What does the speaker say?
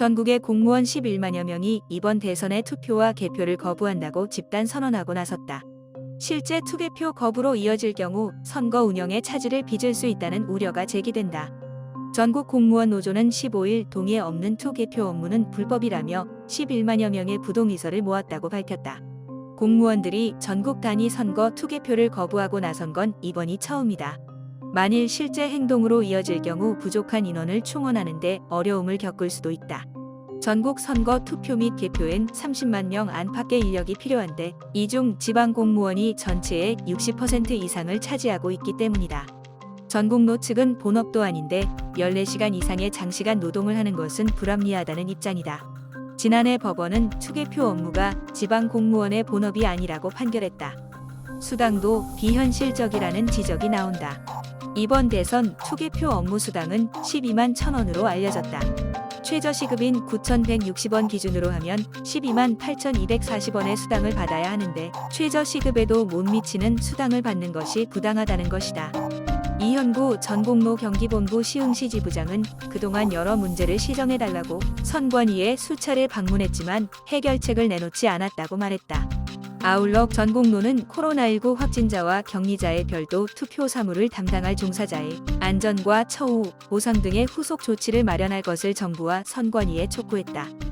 전국의 공무원 11만여 명이 이번 대선의 투표와 개표를 거부한다고 집단 선언하고 나섰다. 실제 투개표 거부로 이어질 경우 선거 운영에 차질을 빚을 수 있다는 우려가 제기된다. 전국 공무원 노조는 15일 동의에 없는 투개표 업무는 불법이라며 11만여 명의 부동의서를 모았다고 밝혔다. 공무원들이 전국 단위 선거 투개표를 거부하고 나선 건 이번이 처음이다. 만일 실제 행동으로 이어질 경우 부족한 인원을 충원하는데 어려움을 겪을 수도 있다. 전국 선거 투표 및 개표엔 30만 명 안팎의 인력이 필요한데 이 중 지방 공무원이 전체의 60% 이상을 차지하고 있기 때문이다. 전국노 측은 본업도 아닌데 14시간 이상의 장시간 노동을 하는 것은 불합리하다는 입장이다. 지난해 법원은 투개표 업무가 지방 공무원의 본업이 아니라고 판결했다. 수당도 비현실적이라는 지적이 나온다. 이번 대선 투개표 업무 수당은 12만 1천원으로 알려졌다. 최저시급인 9,160원 기준으로 하면 12만 8,240원의 수당을 받아야 하는데 최저시급에도 못 미치는 수당을 받는 것이 부당하다는 것이다. 이현구 전공로 경기본부 시흥시 지부장은 그동안 여러 문제를 시정해달라고 선관위에 수차례 방문했지만 해결책을 내놓지 않았다고 말했다. 아울러 전공로는 코로나19 확진자와 격리자의 별도 투표 사무를 담당할 종사자의 안전과 처우, 보상 등의 후속 조치를 마련할 것을 정부와 선관위에 촉구했다.